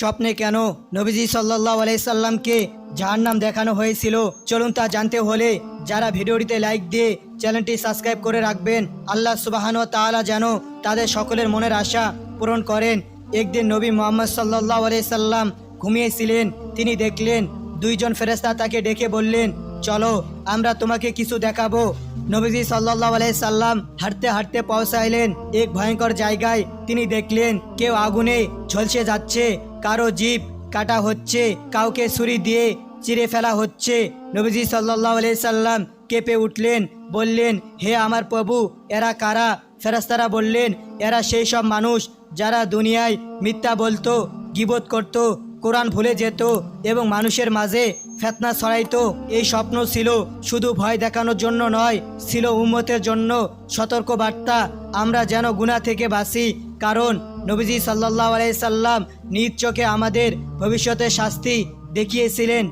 স্বপ্নে কেন নবীজি সাল্লাহ আলাইসাল্লামকে যার নাম দেখানো হয়েছিল? চলুন তা জানতে হলে যারা ভিডিওটিতে লাইক দিয়ে চ্যানেলটি সাবস্ক্রাইব করে রাখবেন, আল্লাহ সুবাহান তালা যেন তাদের সকলের মনের আশা পূরণ করেন। একদিন নবী মোহাম্মদ সাল্লাহ আলাইসাল্লাম ঘুমিয়েছিলেন, তিনি দেখলেন দুইজন ফেরেস্তা তাকে ডেকে বললেন চলো, আমরা তোমাকে কিছু দেখাবো। নবীজি সাল্লাহ আলাইসাল্লাম হাঁটতে হাঁটতে পৌঁছাইলেন। এক ভয়ঙ্কর জায়গায় তিনি দেখলেন, কেউ আগুনে ঝলসে যাচ্ছে, কারও জীব কাটা হচ্ছে, কাউকে ছুরি দিয়ে চিরে ফেলা হচ্ছে। নবীজি সাল্লাহ আলাইসাল্লাম কেঁপে উঠলেন, বললেন, হে আমার প্রভু, এরা কারা? ফেরাস্তারা বললেন, এরা সেই সব মানুষ যারা দুনিয়ায় মিথ্যা বলতো, গিবত করত কোরআন ভুলে যেত এবং মানুষের মাঝে ফেতনা ছড়াইত। এই স্বপ্ন ছিল শুধু ভয় দেখানোর জন্য নয়, ছিল উম্মতের জন্য সতর্ক বার্তা আমরা যেন গুণা থেকে বাঁচি, কারণ নবীজি সাল্লাহ আলাইসাল্লাম নিজ চোখে আমাদের ভবিষ্যতের শাস্তি দেখিয়েছিলেন।